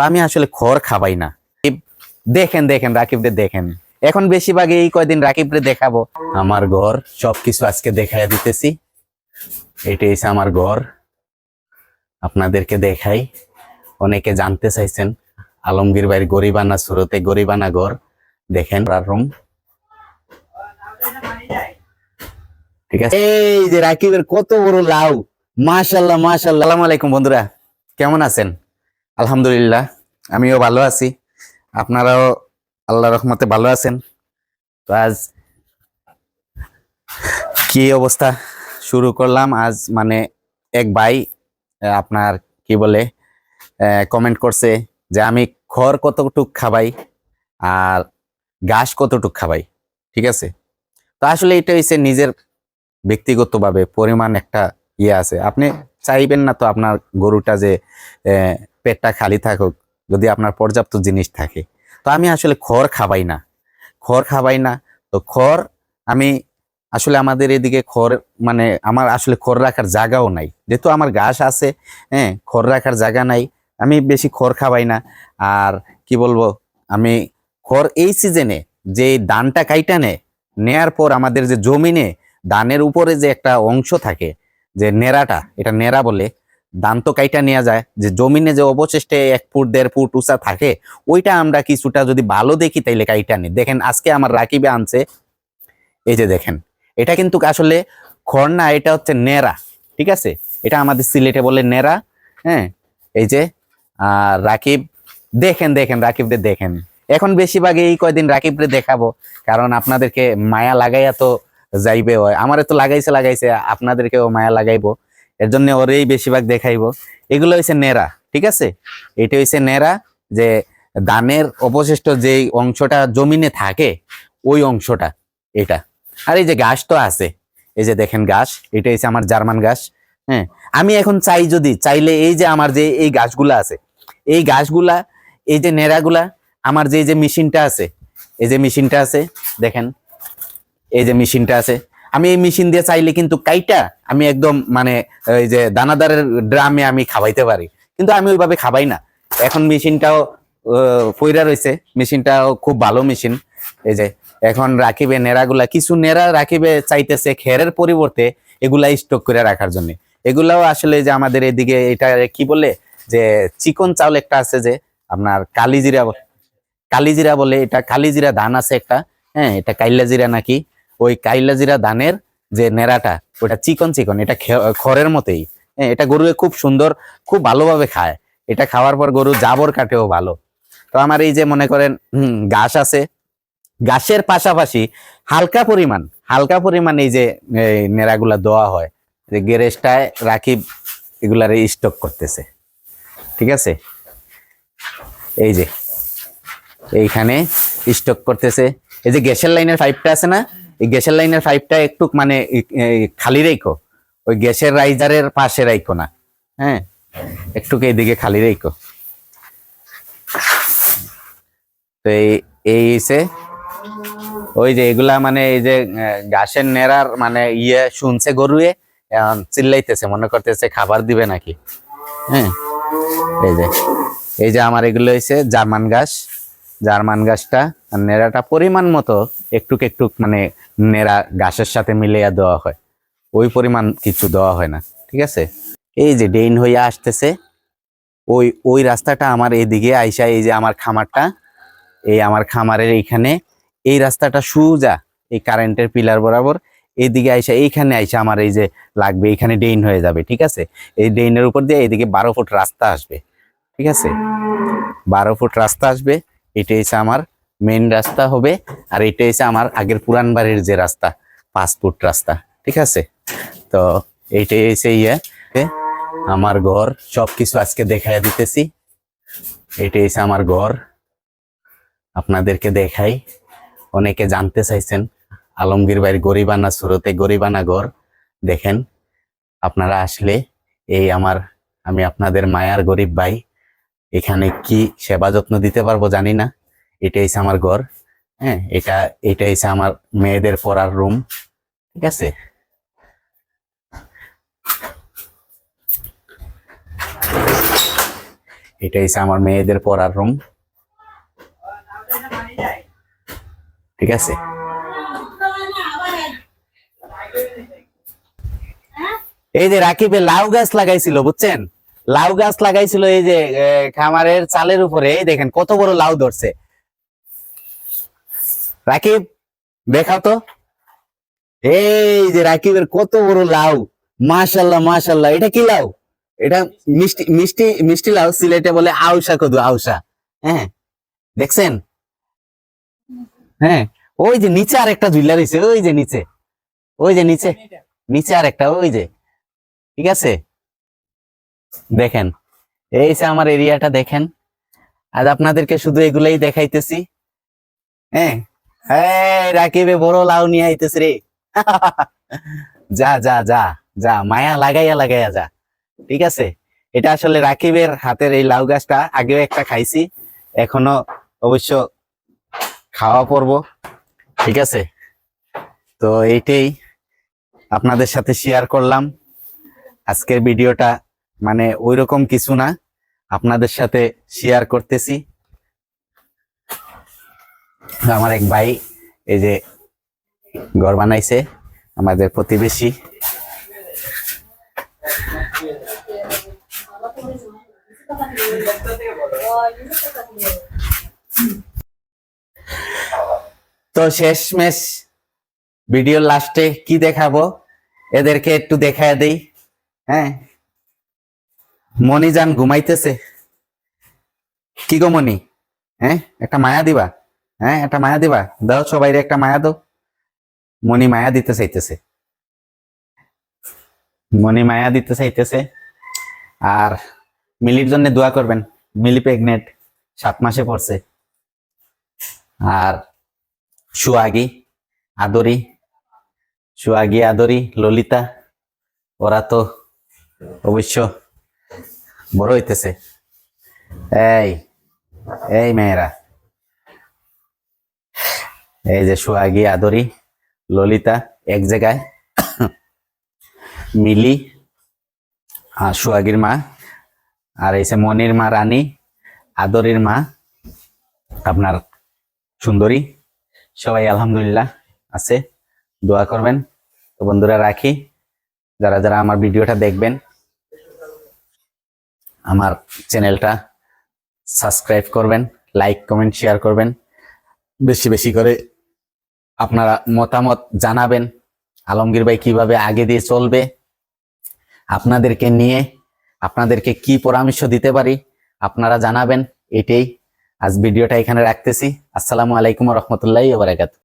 তো আমি আসলে খড় খাবাই না। দেখেন দেখেন রাকিবরে দেখেন। এখন বেশিরভাগ এই কয়দিন রাকিবরে দেখাবো। আমার ঘর, সবকিছু আজকে দেখাই দিতেছি। এটা হচ্ছে আমার ঘর। আপনাদেরকে দেখাই। অনেকে জানতে চাইছেন, আলমগীর ভাইয়ের গরিবানা সুরতে গরিবানা ঘর। দেখেন রুম ঠিক আছে? এই যে রাকিবের কত বড় লাউ। মাশাল্লাহ মাশাল্লাহ আলাইকুম বন্ধুরা। কেমন আছেন? আলহামদুলিল্লাহ, আমিও ভালো আছি। আপনারাও আল্লাহ রহমতে ভালো আছেন। তো আজ কি অবস্থা? শুরু করলাম আজ মানে এক ভাই আপনার কি বলে কমেন্ট করছে যে আমি খড় কতটুক খাবাই আর ঘাস কতটুক খাবাই, ঠিক আছে? তো আসলে এটা হচ্ছে নিজের ব্যক্তিগতভাবে পরিমাণ একটা ইয়ে আছে। আপনি চাইবেন না তো আপনার গরুটা যে পেটটা খালি থাকুক, যদি আপনার পর্যাপ্ত জিনিস থাকে। তো আমি আসলে খড় খাবাই না। খড় খাবাই না। তো খড়, আমি আসলে আমাদের এদিকে খড় মানে আমার আসলে খড় রাখার জায়গাও নাই। যেহেতু আমার ঘাস আছে হ্যাঁ খড় রাখার জায়গা নাই, আমি বেশি খড় খাবাই না। আর কি বলব, আমি খড় এই সিজনে যে ধানটা কাইটা নেয়, নেয়ার পর আমাদের যে জমিনে ধানের উপরে যে একটা অংশ থাকে, যে নেড়াটা, এটা নেড়া বলে ধান তো কাইটা নেওয়া যায়, যে জমিনে যে অবশিষ্টে এক ফুট, দেড় ফুট উঁচা থাকে, ওইটা আমরা কিছুটা যদি ভালো দেখি তাইলে কাইটা নিই। দেখেন, আজকে আমার রাকিবে আনছে, এই যে দেখেন, এটা কিন্তু আসলে খড় না এটা হচ্ছে নেড়া, ঠিক আছে? এটা আমাদের সিলেটে বলে নেড়া হ্যাঁ? এই যে, আর রাকিব, দেখেন দেখেন রাকিবদের দেখেন। এখন বেশিরভাগ এই কয়দিন রাকিবরে দেখাবো, কারণ আপনাদেরকে মায়া লাগাইয়া তো যাইবে হয়। আমারে তো লাগাইছে লাগাইছে, আপনাদেরকেও মায়া লাগাইবো। এর জন্য ওরেই বেশিরভাগ দেখাইবো। এগুলো হচ্ছে নেড়া, ঠিক আছে? এটা হচ্ছে নেড়া যে ধানের অবশিষ্ট যে অংশটা জমিনে থাকে, ওই অংশটা, এটা। আর এই যে ঘাস তো আছে, এই যে দেখেন ঘাস, এটা হচ্ছে আমার জার্মান ঘাস হ্যাঁ? আমি এখন চাই যদি, চাইলে এই যে আমার যে এই গাছগুলা আছে, এই গাছগুলা এই যে নেড়াগুলা, আমার যে যে মেশিনটা আছে, এই যে মেশিনটা আছে, দেখেন, এই যে মেশিনটা আছে আমি এই মেশিন দিয়ে চাইলে কিন্তু কাইটা আমি একদম মানে এই যে দানাদারের ড্রামে আমি খাওয়াইতে পারি। কিন্তু আমি ওইভাবে খাবাই না। এখন মেশিনটাও পইরা রয়েছে মেশিনটাও খুব ভালো মেশিন এই যে, এখন রাখিবে নেড়াগুলা। কিছু নেড়া রাখিবে চাইতেছে খেরের পরিবর্তে এগুলা স্টক করে রাখার জন্য। এগুলাও আসলে যে আমাদের এদিকে এটা কি বলে? যে চিকন চাউল একটা আছে যে, আপনার কালিজিরা কালিজিরা বলে, এটা কালিজিরা ধান আছে একটা। হ্যাঁ এটা কাইলা জিরা নাকি? ওই কাইলা জিরা ধানের যে নেড়াটা, ওটা চিকন চিকন, এটা খড়ের মতোই। হ্যাঁ এটা গরু খুব সুন্দর, খুব ভালোভাবে খায়। এটা খাওয়ার পর গরু জাবর কাটেও ভালো। তো আমার এই যে মনে করেন ঘাস আছে। ঘাসের পাশাপাশি হালকা পরিমাণ হালকা পরিমাণ এই যে নেড়াগুলা দেওয়া হয়, যে গ্যারেজটায় রাখি, এগুলার স্টক করতেছে। ঠিক আছে? এই যে, এইখানে স্টক করতেছে। এই যে গ্যাসের লাইনের পাইপটা আছে না? এই গ্যাসের লাইনের পাইপটা একটু মানে খালি রেখো। ওই গ্যাসের রাইজারের পাশে রাখো না। হ্যাঁ? একটু এইদিকে খালি রেখো। তো এই হইছে। ওই যে এগুলা মানে এই যে ঘাসের নেড়ার মানে ইয়ে শুনছে গরুয়ে চিল্লাইতেছে, মনে করতেছে খাবার দিবে নাকি। হ্যাঁ? এই যে এই যে আমার এগুলো হয়েছে জার্মান ঘাস। জার্মান গাছটা, আর নেড়াটা পরিমাণ মতো একটুক একটুক মানে নেড়া ঘাসের সাথে মিলিয়ে দেওয়া হয়। ওই পরিমাণ কিছু দেওয়া হয় না, ঠিক আছে? এই যে ডেইন হয়ে আসতেছে, ওই ওই রাস্তাটা আমার এদিকে আইসা এই যে আমার খামারটা, এই আমার খামারের এইখানে, এই রাস্তাটা সুজা এই কারেন্টের পিলার বরাবর এইদিকে আইসা এইখানে আইসা আমার এই যে লাগবে, এইখানে ডেইন হয়ে যাবে, ঠিক আছে? এই ডেইনের উপর দিয়ে এইদিকে বারো ফুট রাস্তা আসবে, ঠিক আছে? বারো ফুট রাস্তা আসবে এটা হচ্ছে আমার মেন রাস্তা হবে, আর এটা হচ্ছে আমার আগের পুরান বাড়ির যে রাস্তা ফুট রাস্তা, ঠিক আছে? তো এইটাই হচ্ছে ইয়ে আমার ঘর, সবকিছু আজকে দেখাই দিতেছি। এটা হচ্ছে আমার ঘর, আপনাদেরকে দেখাই। অনেকে জানতে চাইছেন, আলমগীর ভাইয়ের গরিবানা সুরতে গরিবানা ঘর, দেখেন, আপনারা আসলে এই আমার, আমি আপনাদের মায়ার গরিব ভাই এখানে কি সেবা যত্ন দিতে পারব জানি না। এটা হচ্ছে আমার ঘর। হ্যাঁ এটা এটা হচ্ছে আমার মেয়েদের পড়ার রুম ঠিক আছে? এটা হচ্ছে আমার মেয়েদের পড়ার রুম ঠিক আছে? এই যে রাকিবে লাউ গাছ লাগাইছিল, বুঝছেন? লাউ গাছ লাগাইছিল এই যে খামারের চালের উপরে, এই দেখেন কত বড় লাউ ধরছে। রাকিব, দেখাও তো। এই যে রাকিবের কত বড় লাউ। মাশাল্লাহ মাশাল্লাহ এটা কি লাউ? এটা মিষ্টি মিষ্টি মিষ্টি লাউ, সিলেটে বলে আউসা কদু আউসা হ্যাঁ দেখছেন? হ্যাঁ ওই যে নিচে আর একটা ঝুলা রয়েছে, ওই যে নিচে। ওই যে নিচে নিচে আর একটা ওই যে। ঠিক আছে? দেখেন, এই যে আমার এরিয়াটা দেখেন, আজ আপনাদেরকে শুধু এগুলাই দেখাইতেছি। হ্যাঁ? এই রাকিবে বড় লাউ নিয়ে আইতেছে রে। যা যা যা যা, মায়া লাগাইয়া লাগাইয়া যা। ঠিক আছে? এটা আসলে রাকিবের হাতের এই লাউ গাছটা আগেও একটা খাইছি, এখনও অবশ্য খাওয়া পড়ব ঠিক আছে? তো এইটাই আপনাদের সাথে শেয়ার করলাম। আজকের ভিডিওটা মানে ওইরকম কিছু না। আপনাদের সাথে শেয়ার করতেছি। আমার এক ভাই এই যে ঘর বানাইছে, আমাদের প্রতিবেশী। তো শেষমেশ ভিডিও লাস্টে কি দেখাবো? এদেরকে একটু দেখায় দেই। হ্যাঁ মনি যান ঘুমাইতেছে। কি গো মনি হ্যাঁ একটা মায়া দিবা? হ্যাঁ একটা মায়া দিবা? দাও সবাই একটা মায়া দাও। মনি মায়া দিতে চাইতেছে। মনি মায়া দিতে চাইতেছে। আর মিলির জন্য দোয়া করবেন। মিলি প্রেগনেন্ট সাত মাসে পড়ছে। আর সুয়াগি আদরি সুয়াগি আদরি, ললিতা, ওরা তো অবশ্য বড় হইতেছে। এই এই মেয়েরা। এই যে সুয়াগি আদরি, ললিতা, এক জায়গায়। মিলি, আর সুয়াগির মা, আর যে মনির মা, রানী, আদরির মা, আপনার সুন্দরী, সবাই আলহামদুলিল্লাহ আছে। দোয়া করবেন। তো বন্ধুরা রাখি। যারা যারা আমার ভিডিওটা দেখবেন আমার চ্যানেলটা সাবস্ক্রাইব করবেন লাইক কমেন্ট শেয়ার করবেন। বেশি বেশি করে আপনারা মতামত জানাবেন, আলমগীর ভাই কীভাবে আগে দিয়ে চলবে, আপনাদেরকে নিয়ে, আপনাদেরকে কি পরামর্শ দিতে পারি, আপনারা জানাবেন, এটাই। আজ ভিডিওটা এখানে রাখতেছি। আসসালামু আলাইকুম রহমতুল্লাহ বারাকাতু